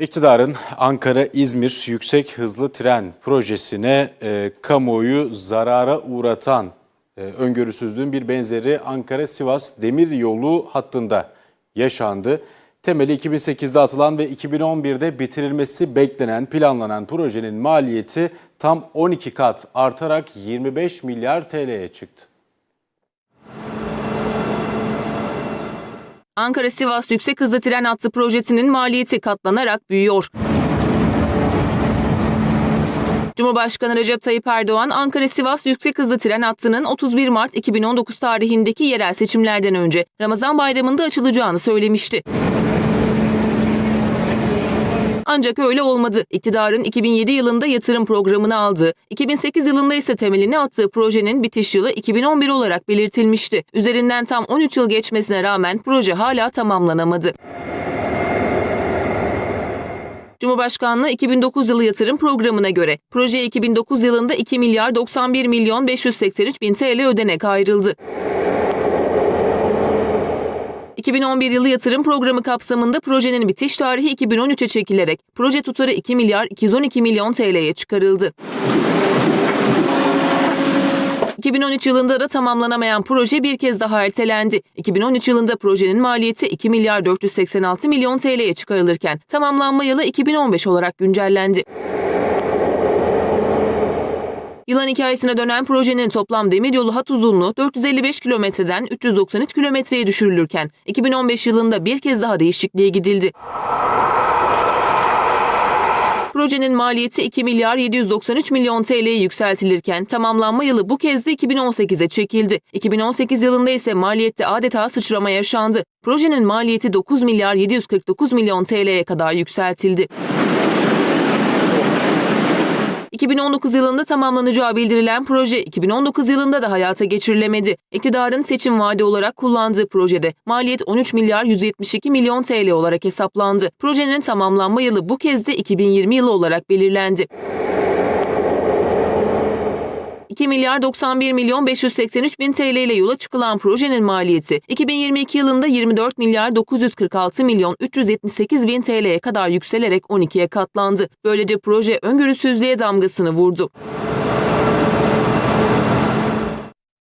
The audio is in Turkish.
İktidarın Ankara-İzmir yüksek hızlı tren projesine e, kamuoyu zarara uğratan e, öngörüsüzlüğün bir benzeri Ankara-Sivas demiryolu hattında yaşandı. Temeli 2008'de atılan ve 2011'de bitirilmesi beklenen, planlanan projenin maliyeti tam 12 kat artarak 25 milyar TL'ye çıktı. Ankara-Sivas yüksek hızlı tren hattı projesinin maliyeti katlanarak büyüyor. Cumhurbaşkanı Recep Tayyip Erdoğan, Ankara-Sivas yüksek hızlı tren hattının 31 Mart 2019 tarihindeki yerel seçimlerden önce Ramazan bayramında açılacağını söylemişti. Ancak öyle olmadı. İktidarın 2007 yılında yatırım programını aldığı, 2008 yılında ise temelini attığı projenin bitiş yılı 2011 olarak belirtilmişti. Üzerinden tam 13 yıl geçmesine rağmen proje hala tamamlanamadı. Cumhurbaşkanlığı 2009 yılı yatırım programına göre projeye 2009 yılında 2 milyar 91 milyon 583 bin TL ödenek ayrıldı. 2011 yılı yatırım programı kapsamında projenin bitiş tarihi 2013'e çekilerek proje tutarı 2 milyar 212 milyon TL'ye çıkarıldı. 2013 yılında da tamamlanamayan proje bir kez daha ertelendi. 2013 yılında projenin maliyeti 2 milyar 486 milyon TL'ye çıkarılırken tamamlanma yılı 2015 olarak güncellendi. Yılan hikayesine dönen projenin toplam demiryolu hat uzunluğu 455 kilometreden 393 kilometreye düşürülürken 2015 yılında bir kez daha değişikliğe gidildi. Projenin maliyeti 2 milyar 793 milyon TL'ye yükseltilirken tamamlanma yılı bu kez de 2018'e çekildi. 2018 yılında ise maliyette adeta sıçrama yaşandı. Projenin maliyeti 9 milyar 749 milyon TL'ye kadar yükseltildi. 2019 yılında tamamlanacağı bildirilen proje 2019 yılında da hayata geçirilemedi. İktidarın seçim vaadi olarak kullandığı projede maliyet 13 milyar 172 milyon TL olarak hesaplandı. Projenin tamamlanma yılı bu kez de 2020 yılı olarak belirlendi. 2 milyar 91 milyon 583 bin TL ile yola çıkılan projenin maliyeti 2022 yılında 24 milyar 946 milyon 378 bin TL'ye kadar yükselerek 12'ye katlandı. Böylece proje öngörüsüzlüğe damgasını vurdu.